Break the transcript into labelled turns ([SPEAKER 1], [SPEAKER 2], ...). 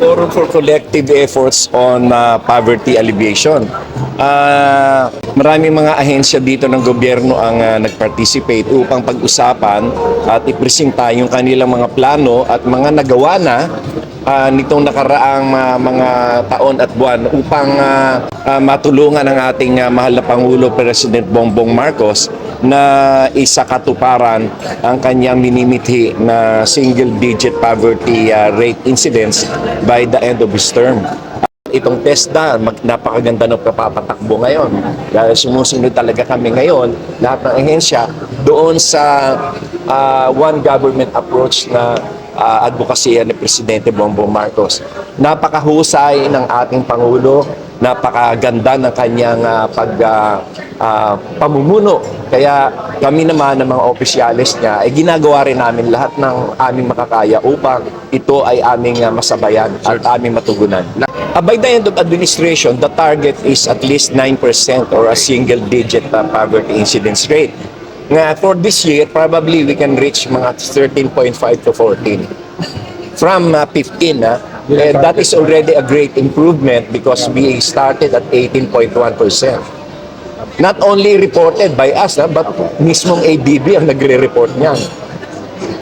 [SPEAKER 1] Forum for Collective Efforts on uh, Poverty Alleviation. Ah, maraming mga ahensya dito ng gobyerno ang uh, nag-participate upang pag-usapan at ipresenta yung kanilang mga plano at mga nagawa na ah, nitong nakaraang ah, mga taon at buwan upang ah, ah, matulungan ang ating ah, mahal na Pangulo President Bongbong Marcos na isa katuparan ang kanyang minimithi na single-digit poverty ah, rate incidence by the end of his term. Itong TESDA, mag, napakaganda ng kapapatakbo ngayon. Dahil sumusunod talaga kami ngayon, lahat ng ahensya, doon sa ah, one government approach na uh, advokasya ni Presidente Bongbong Marcos. Napakahusay ng ating Pangulo, napakaganda ng kanyang ah, pag ah, ah, pamumuno. Kaya kami naman ng mga opisyalis niya, ay ginagawa rin namin lahat ng aming makakaya upang ito ay aming ah, masabayan at aming matugunan. Uh, by the end of administration, the target is at least 9% or a single-digit uh, poverty incidence rate. Nga for this year, probably we can reach mga 13.5 to 14 from uh, 15 ah. Eh, that is already a great improvement because we started at 18.1%. Not only reported by us, ah, but mismong ADB ang nagre-report niyan.